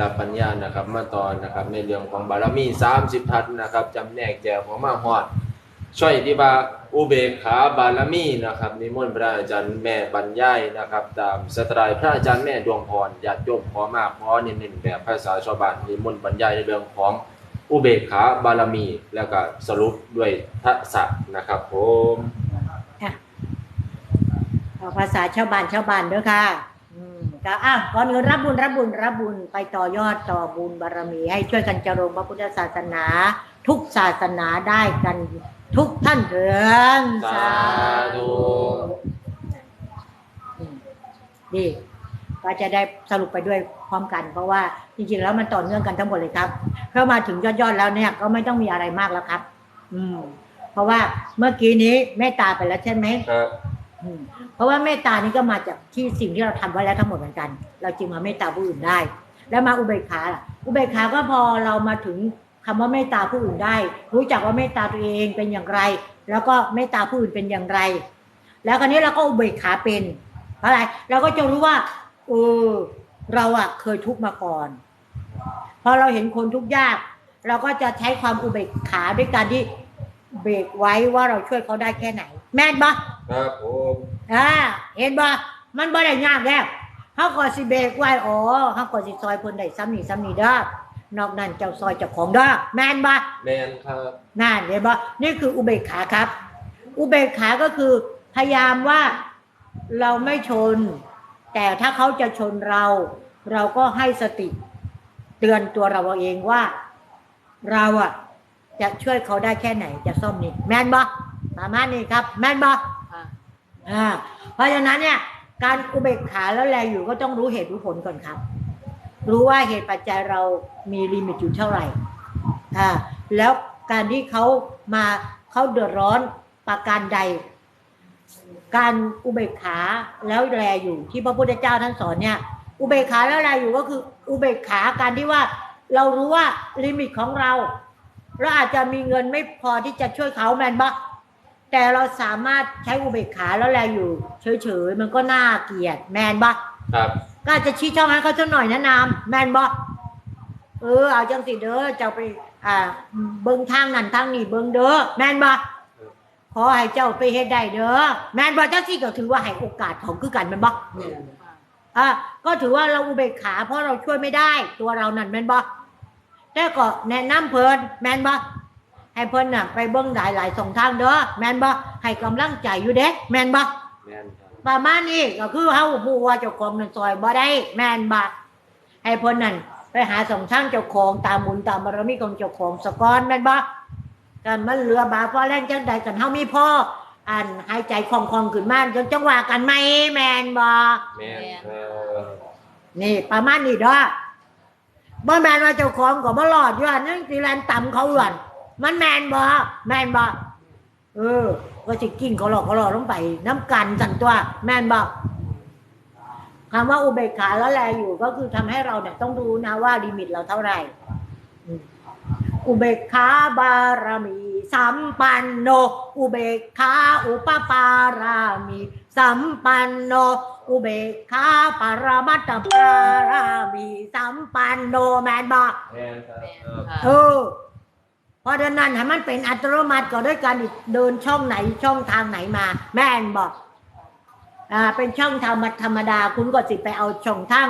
รับปัญญานะครับ มาตอนนะครับ ในเรื่องของบารมี 30 ทัศนะครับจำแนกแจกของมาฮอด ช่วยที่ว่าอุเบกขาบารมีนะครับนิมนต์พระอาจารย์แม่บรรยายนะครับ ตามสไตล์พระอาจารย์แม่ดวงพรญาติโยมขอมากขอเน้นๆแบบภาษาชาวบ้านนิมนต์บรรยายในเรื่องของอุเบกขาบารมี แล้วก็สรุปด้วยทัศะนะครับผมเอาภาษาชาวบ้านชาวบ้านเด้อค่ะ อืมก็อะก่อนอื่นรับบุญรับบุญรับบุญไปต่อยอดต่อบุญบารมี ให้ช่วยกันเจริญพระพุทธศาสนา ทุกศาสนาได้กันทุกท่านเถิดสาธุอืมดีก็จะได้สรุปไปด้วยพร้อมกัน เพราะว่าจริงๆแล้วมันต่อเนื่องกันทั้งหมดเลยครับเข้ามาถึงยอดๆแล้วเนี่ยก็ไม่ต้องมีอะไรมากแล้วครับ อืม เพราะว่าเมื่อกี้นี้เมตตาไปแล้วใช่ไหมครับอืม เพราะว่าเมตตานี่ก็มาจากที่สิ่งที่เราทำไว้แล้วทั้งหมดเหมือนกัน เราจึงมาเมตตาผู้อื่นได้ แล้วมาอุเบกขาล่ะอุเบกขาก็พอเรามาถึงคำว่าเมตตาผู้อื่นได้ รู้จักว่าเมตตาตัวเองเป็นอย่างไร แล้วก็เมตตาผู้อื่นเป็นอย่างไร แล้วคราวนี้เราก็อุเบกขาเป็นเพราะอะไรเราก็จะรู้ว่าเออเราอะเคยทุกข์มาก่อนพอเราเห็นคนทุกข์ยาก เราก็จะใช้ความอุเบกขาด้วยการที่เบรกไว้ว่าเราช่วยเขาได้แค่ไหน แม่นปะ ครับผมอ่าเห็นบ่มันบ่ได้ยากแล้วเฮาก็สิเบรกไว้อ๋อเฮาก็สิซอยเพิ่นได้ซ้ำนี่ซ้ำนี่เด้อนอกนั้นเจ้าซอยเจ้าของเด้อแม่นบ่แมนครับนั่นเห็นบ่นี่คืออุเบกขาครับ อุเบกขาก็คือพยายามว่าเราไม่ชน แต่ถ้าเขาจะชนเรา เราก็ให้สติ เตือนตัวเราเองว่า เราอะจะช่วยเขาได้แค่ไหนจะซ่อมนี่แม่นบ่ประมาณนี้ครับ แม่นบ่ค่ะ อ่าเพราะฉะนั้นเนี่ย การอุเบกขาแล้วแลอยู่ก็ต้องรู้เหตุรู้ผลก่อนครับ รู้ว่าเหตุปัจจัยเรามีลิมิตอยู่เท่าไหร่อ่าแล้วการที่เขามาเขาเดือดร้อนประการใด การอุเบกขาแล้วแลอยู่ที่พระพุทธเจ้าท่านสอนเนี่ย อุเบกขาแล้วแลอยู่ก็คืออุเบกขาการที่ว่าเรารู้ว่าลิมิตของเราเราอาจจะมีเงินไม่พอที่จะช่วยเขาแมนบะ แต่เราสามารถใช้อุเบกขาแล้วแลอยู่เฉยๆมันก็น่าเกลียดแมนบะครับก็อาจจะชี้ช่องให้เขาสักหน่อยนะนามแมนบะเออเอาจังสิเด้อเจ้าไป อ่า เบิ้งทางนั่นทางนี่เบิ้งเด้อแมนบะขอให้เจ้าไปเฮ็ดได้เด้อแมนบะจังสิก็ถือว่าให้โอกาสของคือกันแมนบะอะก็ถือว่าเราอุเบกขาเพราะเราช่วยไม่ได้ ตัวเรานั่นแมนบะแต่ก็แนะนำเพิ่นแมนบะ ให้เพิ่นน่ะไปเบิ่งหลายหลายๆสองทางเด้อแม่นบ่ให้กำลังใจอยู่เด้แม่นบ่แมนครับประมาณนี้ก็คือเฮาผู้ว่าเจ้าของนั่นซอยบ่ได้แม่นบ่ให้เพิ่นนั่นไปหาสองทางเจ้าของตามบุญตามบารมีของเจ้าของสะกอนแม่นบ่กันมันเหลือบาพอแรงจังใดกันเฮามีพ่ออันหายใจคล่องๆขึ้นมาจนจังว่ากันไหมแม่นบ่แมนครับนี่ประมาณนี้เด้อบ่แม่นว่าเจ้าของก็บ่รอดอยู่อันนั้นสิแลนต่ำเขาอยู่อัน มันแม่นบ่แม่นบ่เออ ก็สิกิ้งเขาหลอกเขาหลอกลงไป น้ำกันสั่นตัว แม่นบอกคำว่าอุเบกขาแล้วแลอยู่ก็คือทำให้เราเนี่ยต้องรู้นะว่าลิมิตเราเท่าไหร่อืมอุเบกขาบารมีสัมปันโน อุเบกขาอุปปารามีสัมปันโน อุเบกขาปรมัตถปารามีสัมปันโนแมนบอกแมนครับค่ะเออ เพราะฉะนั้นให้มันเป็นอัตโนมัติก็ด้วยการเดินช่องไหนช่องทางไหนมา แม่นบอกอ่าเป็นช่องธรรมธรรมดา คุณก็สิไปเอาช่องทาง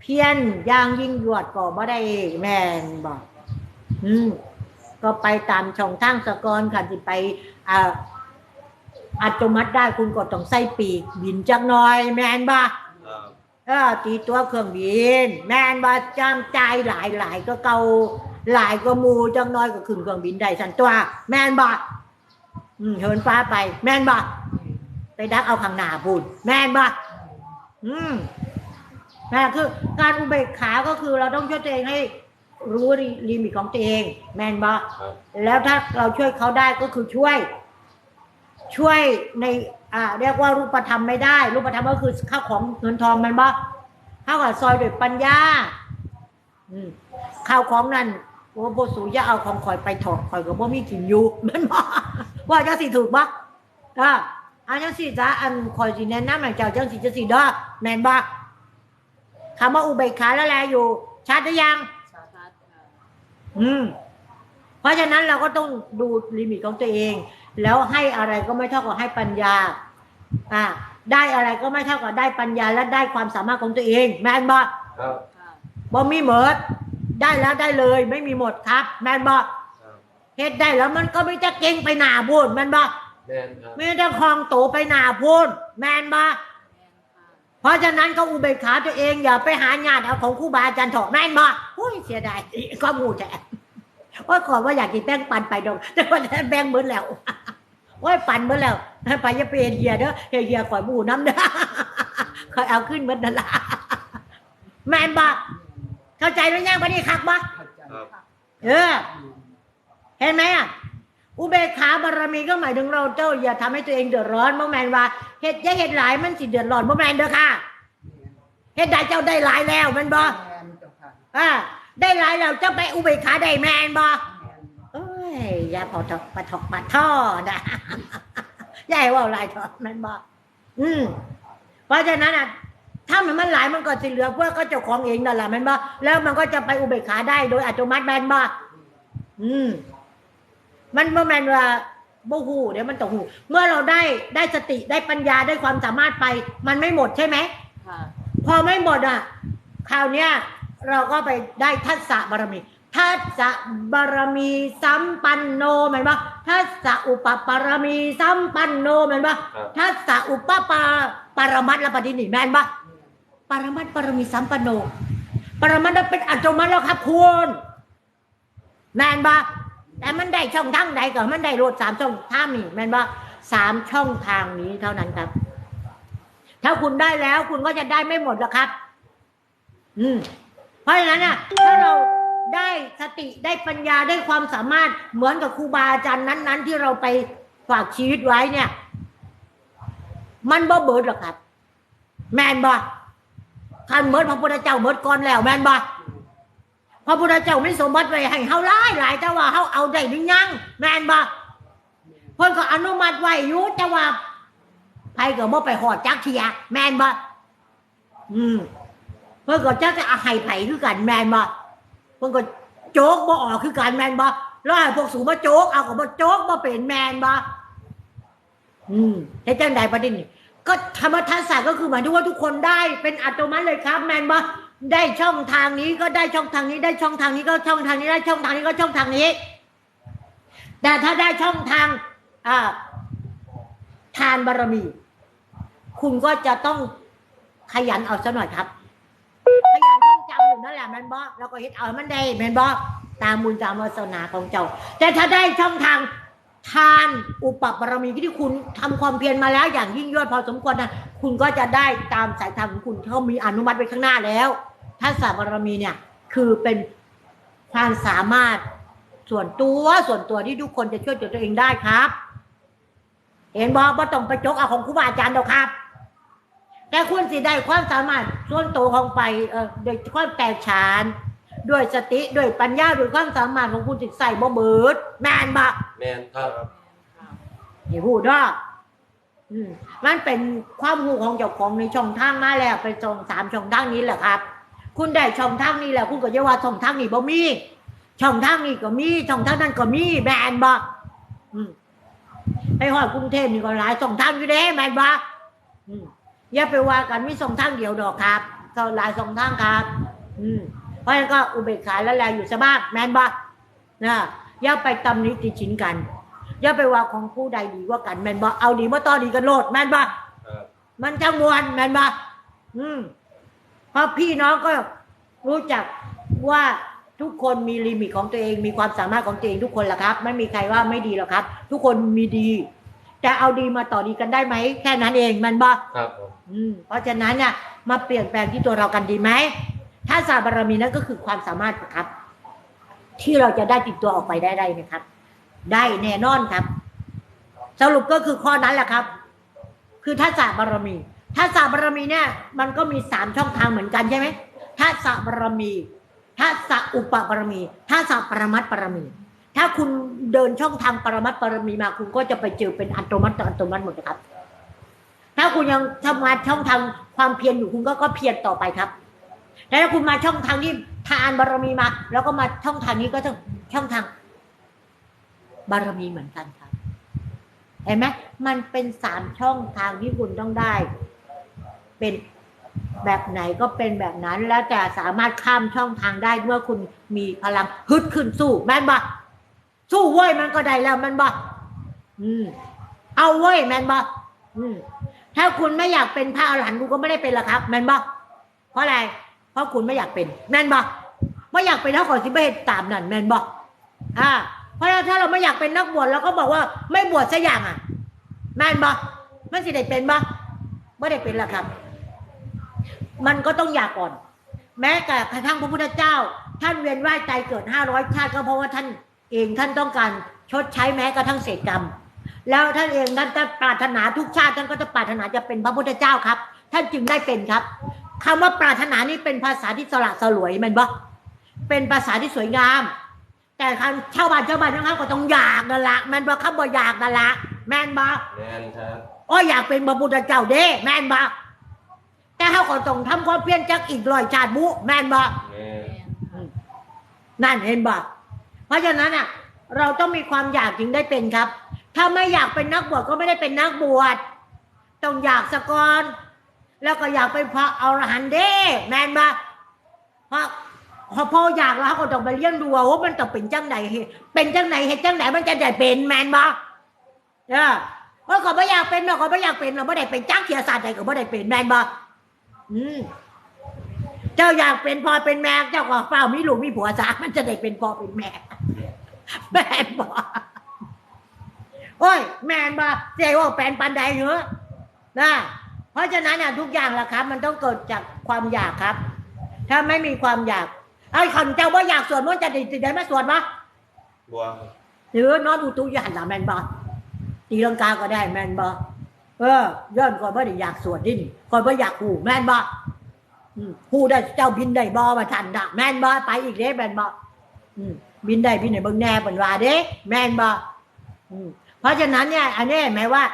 เพี้ยนอย่างยิ่งยวดก็บ่ได้แม่นบอกอืมก็ไปตามช่องทางสกอนค่ะสิไปอ่าอัตโนมัติได้คุณก็ต้องใส่ปีกบินจักหน่อย แม่นบ่ครับเออตีตัวเครื่องบิน แม่นบ่จำใจหลายหลายก็เก่า หลายก็หมูจังน้อยก็ขึ้นเครื่องบินได้สันตัว แม่นบ่อืมเหินฟ้าไป แม่นบ่ไปดักเอาข้างหน้าพูดแม่นบ่อืมนะคือการอุเบกขาก็คือเราต้องช่วยตัวเองให้รู้ลิมิตของตัวเอง แม่นบ่ครับแล้วถ้าเราช่วยเขาได้ก็คือช่วย ช่วยในอ่าเรียกว่ารูปธรรมไม่ได้ รูปธรรมก็คือข้าวของเงินทองมันบ่ข้าวกับซอยโดวยปัญญาอืมข้าวของนั่น โอ้โบสูจะเอาของข่อยไปถอดข่อยก็บ่มีกินอยู่มันบ่ว่าจังสิถูกบ่อ่าอันจังสิจ้าอันข่อยสิแนะนำให้เจ้าจังสิจังสิเด้อแม่นบ่คำว่าอุเบกขาแล้วแลอยู่ชัดหรือยังชัดค่ะอืม เพราะฉะนั้นเราก็ต้องดูลิมิตของตัวเอง แล้วให้อะไรก็ไม่เท่ากับให้ปัญญา อ่า ได้อะไรก็ไม่เท่ากับได้ปัญญาและได้ความสามารถของตัวเอง แมนบอกครับค่ะบ่มีหมด ได้แล้วได้เลย ไม่มีหมดครับ แมนบอกครับเฮ็ดได้แล้วมันก็ไม่จะเก่งไปหนาพูดแมนบอกแม่นครับไม่ได้คลองโตไปหนาพูดแมนบอกแม่นค่ะเพราะฉะนั้นก็อุเบกขาตัวเองอย่าไปหาญาติเอาของครูบาอาจารย์เถอะแม่นบ่อุ้ยเสียดายก็มูแท้ว่าขอว่าอยากกินแป้งปันไปดอกแต่ว่าแป้งเบิดแล้วว่าปันเบิดแล้วไปอย่าไปเฮ็ดเฮียเด้อเฮ็ดเฮียข่อยหมูน้ำเด้อคอยเอาขึ้นเบิดนั่นล่ะแม่นบ่ เข้าใจหรือยังปะนี่คักบ่ครับเออ เห็นไหมอะ อุเบกขาบารมีก็หมายถึงเราเจ้า อย่าทำให้ตัวเองเดือดร้อนบ่แมนว่าเฮ็ดอย่าเฮ็ดหลายมันสิเดือดร้อนบ่แมนเด้อค่ะเฮ็ดได้เจ้าได้หลายแล้วแมันบ่อ่าได้หลายแล้วเจ้าไปอุเบกขาได้แมนบ่เอ้ยอย่าพอทอกปะทอกปะท่อนะอย่าให้เว่าหลายทอแม่นบ่อืมเพราะฉะนั้นอะ ถ้ามันมันหลายมันก็สิเหลือเพื่อก็เจ้าของเองนั่นแหละแม่นบ่แล้วมันก็จะไปอุเบกขาได้โดยอัตโนมัติแม่นบ่อืม มันเมื่อแมนว่าบ่หูเดี๋ยวมันต้องหูเมื่อเราได้ได้สติได้ปัญญาได้ความสามารถไป มันไม่หมดใช่ไหมค่ะพอไม่หมดอะคราวเนี้ยเราก็ไปได้ทัศบารมีทัศบารมีสัมปันโนแมันปะทัศอุปปารมีสัมปันโนแมันปะครับทัศอุปปาปรมัตถ์และปฏินิแมนปะ ปรมัตถ์ปรมีสัมปนโน ปรมัตถ์นั้นเป็นอัตโนมัติแล้วครับคุณแมนปะแต่มันได้ช่องทางใดก็มันได้โหลดสามช่องทางนี่แมนปะสามช่องทางนี้เท่านั้นครับ ถ้าคุณได้แล้วคุณก็จะได้ไม่หมดหรอกครับ อืม เพราะฉะนั้นอะ ถ้าเราได้สติได้ปัญญาได้ความสามารถเหมือนกับครูบาอาจารย์นั้น ๆ ที่เราไปฝากชีวิตไว้เนี่ย มันบ่เบิดหรอกครับ แมนบ่ คันเบิดพระพุทธเจ้าเบิดก่อนแล้วแมนบ่พระพุทธเจ้าไม่สมบัติไว้ให้เฮาหลายหลายแต่ว่าเฮาเอาได้หรือยังแมนบ่เพิ่นก็อนุมัติไว้อยู่แต่ว่าไผก็บ่ไปหอดจักเทียแม่นบ่อืมเพิ่นก็จักจะเอาให้ไผคือกันแม่นบ่เพิ่นก็โจกบ่ออกคือกันแม่นบ่แล้วให้พวกสูมาโจกเอาก็บ่โจกบ่เป็นแม่นบ่อืมเฮ็ดจังไดประเด็นนี้ ก็ธรรมทัศน์ก็คือหมายถึงว่าทุกคนได้เป็นอัตโนมัติเลยครับแมนบ่ได้ช่องทางนี้ก็ได้ช่องทางนี้ได้ช่องทางนี้ก็ช่องทางนี้ได้ช่องทางนี้ก็ช่องทางนี้ แต่ถ้าได้ช่องทางอ่าทานบารมี คุณก็จะต้องขยันเอาซะหน่อยครับ ขยันท่องจำอยู่นั่นแหละแมันบอแล้วก็เฮ็ดเอามันได้แมันบอตามบุญตามวาสนาของเจ้า แต่ถ้าได้ช่องทาง ทานอุปบารมีที่คุณทำความเพียรมาแล้ว อย่างยิ่งยวดพอสมควรนะคุณก็จะได้ตามสายทางของคุณเขามีอนุมัติไว้ข้างหน้าแล้วทัศบารมีเนี่ยคือเป็นความสามารถส่วนตัวส่วนตัวที่ทุกคนจะช่วยเหลือตัวเองได้ครับ เห็นบอกว่าต้องไปจกเอาของครูบาอาจารย์เดอกครับ แต่คุณสิได้ความสามารถส่วนตัวของไปเอ่อโดยความแตกฉาน ด้วยสติด้วยปัญญาด้วยความสามารถของคุณจิตใส่บ่เบิดแม่นบ่แม่นครับค่ะอย่าพูดว่าอืมมันเป็นความรู้ของเจ้าของในช่องทางมาแล้วไปช่องสามช่องทางนี้แหละครับ คุณได้ช่องทางนี้แล้วคุณก็จะว่าช่องทางนี้บ่มีช่องทางนี้ก็มีช่องทางนั้นก็มีแม่นบ่อืมไปหอดกรุงเทพนี่ก็หลายสองทางอยู่เด้แม่นบ่อืมอย่าไปว่ากันมีสองทางเดียวดอกครับก็หลายสองทางครับ อืมเพ ราะฉะนั้นก็อุเบกขาและแลอยู่สบายแม่นบ่นะอย่าไปตำหนิติชินกันอย่าไปว่าของผู้ใดดีกว่ากันแม่นบ่เอาดีมาต่อดีกันโลดแม่นบ่ครับมันจะมวนแม่นบ่อืมเพราะพี่น้องก็รู้จักว่าทุกคนมีลิมิตของตัวเองมีความสามารถของตัวเองทุกคนแหละครับ ไม่มีใครว่าไม่ดีหรอกครับ ทุกคนมีดี แต่เอาดีมาต่อดีกันได้ไหมแค่นั้นเองแมันบ่ครับผมอืมเพราะฉะนั้นเนี่ยมาเปลี่ยนแปลงที่ตัวเรากันดีไหม ถ้าสาบารมีนั่นก็คือความสามารถครับ ที่เราจะได้ติดตัวออกไปได้ได้นะครับ ได้แน่นอนครับ สรุปก็คือข้อนั้นแหละครับ คือทัศบารมีทัศบารมีเนี่ย มันก็มีสามช่องทางเหมือนกันใช่ไหมทัศบารมีทัศอุปบารมีทัศปรมัตถ์บารมี ถ้าคุณเดินช่องทางปรมัตถ์บารมีมา คุณก็จะไปเจอเป็นอัตโนมัติต่ออัตโนมัติหมดนะครับ ถ้าคุณยังทำงานช่องทางความเพียรอยู่คุณก็ก็เพียรต่อไปครับ แล้วถ้าคุณมาช่องทางที่ทานบารมีมา แล้วก็มาช่องทางนี้ก็ต้องช่องทาง บารมีเหมือนกันครับเห็นไหมมันเป็นสามช่องทางที่คุณต้องได้ เป็นแบบไหนก็เป็นแบบนั้นแล้วแต่สามารถข้ามช่องทางได้เมื่อคุณมีพลังฮึดขึ้นสู้แม่นบะสู้เว้ยมันก็ได้แล้วแม่นบะอืม เอาเว้ยแม่นบะอืมถ้าคุณไม่อยากเป็นพระอรหันต์คุณก็ไม่ได้เป็นละครับแม่นบะเพราะอะไร เพราะคุณไม่อยากเป็น แม่นบะไม่อยากเป็นเท่ากับที่ไม่ตามนั่นแม่นบะอ่า เพราะถ้าเราไม่อยากเป็นนักบวชเราก็บอกว่าไม่บวชสักอย่างอะ แม่นบะมันสิได้เป็นบะไม่ได้เป็นละครับ มันก็ต้องอยากก่อน แม้แต่กระทั่งพระพุทธเจ้า ท่านเวียนว่ายใจเกิดห้าร้อยชาติก็เพราะว่าท่านเองท่านต้องการชดใช้แม้กระทั่งเศษกรรม แล้วท่านเองท่านจะปรารถนาทุกชาติท่านก็จะปรารถนาจะเป็นพระพุทธเจ้าครับ ท่านจึงได้เป็นครับ คำว่าปรารถนานี่เป็นภาษาที่สละสลวยแมันบ่เป็นภาษาที่สวยงาม แต่คำชาวบ้านชาวบ้านทั้งนั้นก็ต้องอยากนั่นละแม่นบ่คำว่าอยากนั่นละแม่นบ่แม่นครับโอ้ยอยากเป็นพระพุทธเจ้าเด้แม่นบ่แต่เขาก็ต้องทำความเพียรจักอีกร้อยชาติบุแม่นบ่แม่นนั่นเห็นบ่เพราะฉะนั้นอะ เราต้องมีความอยากจึงได้เป็นครับ ถ้าไม่อยากเป็นนักบวชก็ไม่ได้เป็นนักบวชต้องอยากสะกอน แล้วก็อยากเป็นพระอรหันต์เด้แมนบ่พราะพอพออยากแล้วเขาก็ต้องไปเลี้ยงดูว่ามันต้องเป็นจังไหนเป็นจังไหนเหตุจังไหนมันจะได้เป็นแมนบ่เออเพราะก็ไม่อยากเป็นเนาะก็ไม่อยากเป็นเราไม่ได้เป็นจักเขียศาสตร์ใดก็ไม่ได้เป็นแมนบ่อืมเจ้าอยากเป็นพ่อเป็นแม่เจ้าก็เฝ้ามีลูกมีผัวซะมันจะได้เป็นพ่อเป็นแม่แมนบ่โอ้ย แมนบ่เจ๊ว่าแปลนปันใดเหรอนะ เพราะฉะนั้นเนี่ยทุกอย่างล่ะครับ มันต้องเกิดจากความอยากครับ ถ้าไม่มีความอยากไอ้คนเจ้าว่าอยากสวดมนต์จะได้จะได้มาสวดมะบัวหรือนอนอุตุยานละแม่นบ่ตีลังกาก็ได้แม่นบ่เออย้อนก่อนว่าได้อยากสวดดินก่อนว่าอยากหูแม่นบ่อืมผู้ได้เจ้าบินได้บอมาทันดะแม่นบอไปอีกเด้แม่นบอืมบินได้บินได้เบิ่งแน่เปิ่นว่าเด้แม่นบอืมเพราะฉะนั้นเนี่ย อันนี้เห็นไหมว่า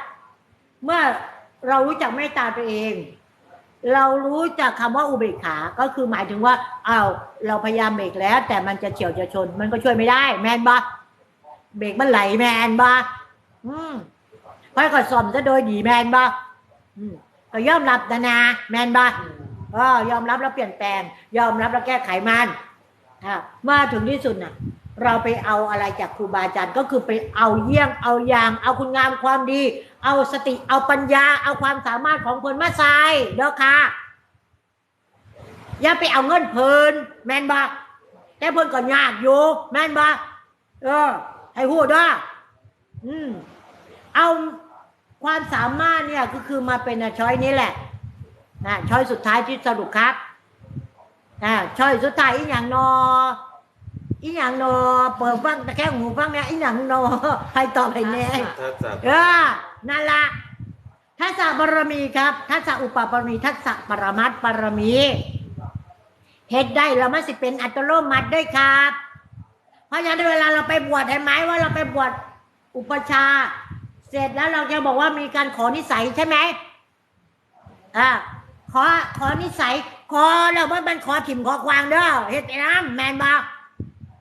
เมื่อ เรารู้จักเมตตาตัวเอง เรารู้จักคำว่าอุเบกขา ก็คือหมายถึงว่าอ้าวเราพยายามเบรกแล้ว แต่มันจะเฉียวจะชน มันก็ช่วยไม่ได้ แมนบเบรกมันไหลแมนบอืมค่อยก็ซ่อมซะโดยดีแมนบอืมก็ยอมรับนะนะแมนบเออยอมรับแล้วเปลี่ยนแปลง ยอมรับแล้วแก้ไขมันอะเมื่อถึงที่สุดน่ะ เราไปเอาอะไรจากครูบาอาจารย์ก็คือไปเอาเยี่ยงเอาอย่าง เอาคุณงามความดี เอาสติเอาปัญญา เอาความสามารถของคนมาใส่เด้อค่ะอย่าไปเอาเงินเพลินแม่นบ่แต่เพลินก็ยากอยู่แม่นบ่เออ ให้พูดด้วยอืมเอาความสามารถเนี่ยก็คือมาเป็นช้อยนี้แหละนะช้อยสุดท้ายที่สรุปครับอ่าช้อยสุดท้ายอีหยังนอ อีหยังนอเปิดฟังแต่แค่หูฟังเนี่ยอีหยังนอใครตอบให้แน่ทักษะเออนั่นละทัศษะบารมีครับทัศษะอุปบารมีทัศษะปรมัตถ์บารมีเฮ็ดได้เราไม่สิเป็นอัตโนมัติด้วยครับ เพราะฉะนั้นเวลาเราไปบวชเห็นไหมว่าเราไปบวชอุปชฌาย์เสร็จแล้วเราจะบอกว่ามีการขอนิสัยใช่ไหมอ่าขอขอนิสัยขอแล้วมันมันขอถิ่มขอควางเด้อเฮ็ดไปน้ำแมนบา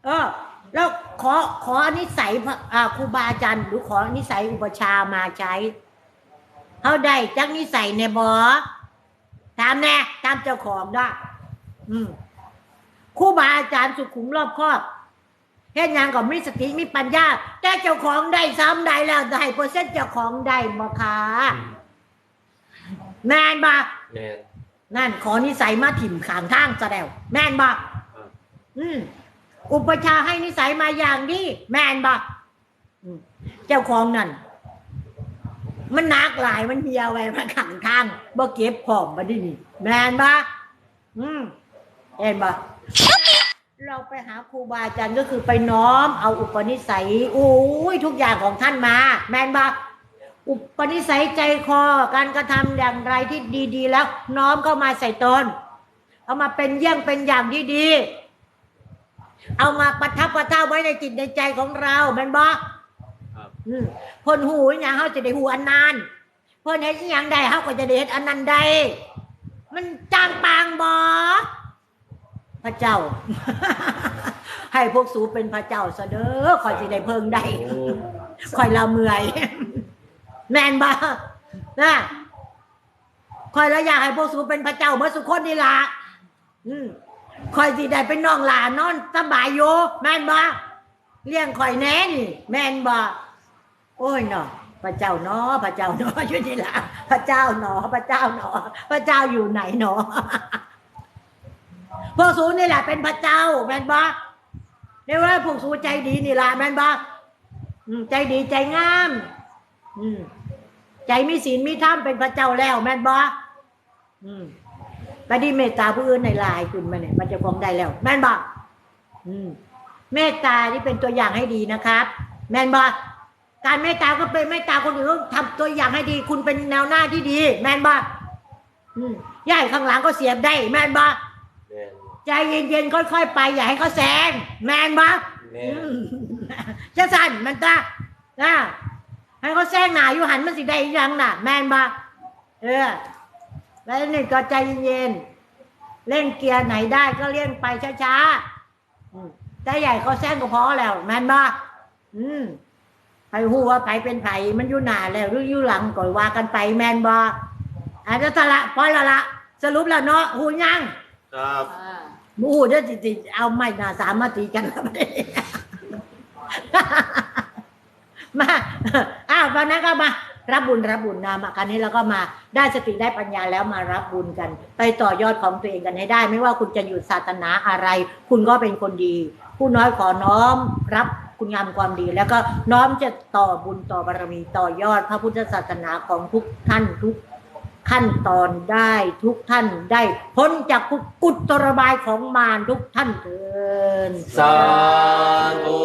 เออ แล้วขอขอนิสัยพระอ่าครูบาอาจารย์หรือขอนิสัยอุปชฌาย์มาใช้เขาได้จักนิสัยในบอตามแน่ตามเจ้าของได้อืมครูบาอาจารย์สุขุมรอบครอบเฮ็ดหยังก็มีสติมีปัญญา แต่เจ้าของได้ซ้ำได้แล้วได้เปอร์เซ็นต์เจ้าของได้บ่คะแมนบ่แม่นนั่นขอนิสัยมาถิ่มขางทางซะแล้วแม่นบ่ครับอืม อุปชาให้นิสัยมาอย่างดีแมนบ่อืมเจ้าของนั่น มันนักหลายมันเหี่ยไว้มาขังทางบ่เก็บของมาดินี่แมนบ่อืมเห็นบ่เราไปหาครูบาอาจารย์ก็คือไปน้อมเอาอุปนิสัยโอ้ยทุกอย่างของท่านมา แมนบ่อุปนิสัยใจคอการกระทำอย่างไรที่ดี ๆ แล้ว น้อมเข้ามาใส่ตนเอามาเป็นเยี่ยงเป็นอย่างที่ดี เอามาประทับประทับไว้ในจิตในใจของเราแม่นบ่ครับอืมเพ่นหูอหย่างเขาจะได้หูอันนั้นเพ่นเห็นอหย่างใดเขาก็จะได้เห็นอันนั้นใดมันจางปางบ่พระเจ้า ให้พวกสูเป็นพระเจ้าซะเด้อคอยสิได้เพิ่งได้ โอ้คอยละเมื่อย แม่นบ่นะคอยละอยากให้พวกสูเป็นพระเจ้าเมื่อสุคนนี่ละอืม คอยสิได้เป็นน้องหลานนอนสบายอยู่แม่นบ่เลี้ยงคอยแน่นี่แม่นบ่โอ้ยเนาะพระเจ้าเนาะพระเจ้าเนาะอยู่นี่ละพระเจ้าเนาะพระเจ้าเนาะพระเจ้าอยู่ไหนเนาะพวกสูนี่แหละเป็นพระเจ้าแม่นบ่เรียกว่าพวกสูใจดีนี่ละแม่นบ่ใจดีใจงามอืมใจมีศีลมีธรรมเป็นพระเจ้าแล้วแม่นบ่อืม ไปดีเมตตาผู้อื่นในลายขึ้นมาเนี่ยมันจะคงได้แล้ว แม่นบ่อืมเมตตาที่เป็นตัวอย่างให้ดีนะครับ แม่นบ่การเมตตาก็เป็นเมตตาคนอื่นทำตัวอย่างให้ดี คุณเป็นแนวหน้าที่ดี แม่นบ่อืมย่ายข้างหลังก็เสียบได้ แม่นบ่แม่นใจเย็นๆค่อยๆไป อย่าให้เขาแซงแมนปะแม่อืนมจะสั่นมันตานะให้เขาแซงหนาอยู่หันมันสิได้อีหยังน่ะ แมนปะเออ แล้วนี่ก็ใจเย็นๆเล่นเกียร์ไหนได้ก็เล่นไปช้าๆอืมแต่ใหญ่เขาแซงก็พอแล้วแมนปะอืมไปหูว่าไผเป็นไผมันอยู่หน้าแล้วหรืออยู่หลังก่อยว่ากันไปแมนบออาจจะทะละพอและละสรุปแล้วเนาะหูยังครับหมูเด้อจิจิเอาไม้หน้าสามมาตีกันแล้วไม่ได้มาอ้าววันนั้นก็มา รับบุญรับบุญนะมาครั้นี้เราก็มาได้สติได้ปัญญาแล้วมารับบุญกัน ไปต่อยอดของตัวเองกันให้ได้ ไม่ว่าคุณจะอยู่ศาสนาอะไร คุณก็เป็นคนดี ผู้น้อยขอน้อมรับคุณงามความดี แล้วก็น้อมจะต่อบุญต่อบารมีต่อยอดพระพุทธศาสนาของทุกท่านทุกขั้นตอนได้ทุกท่านได้พ้นจากกุตรบายของมารทุกท่านเถินสาธุ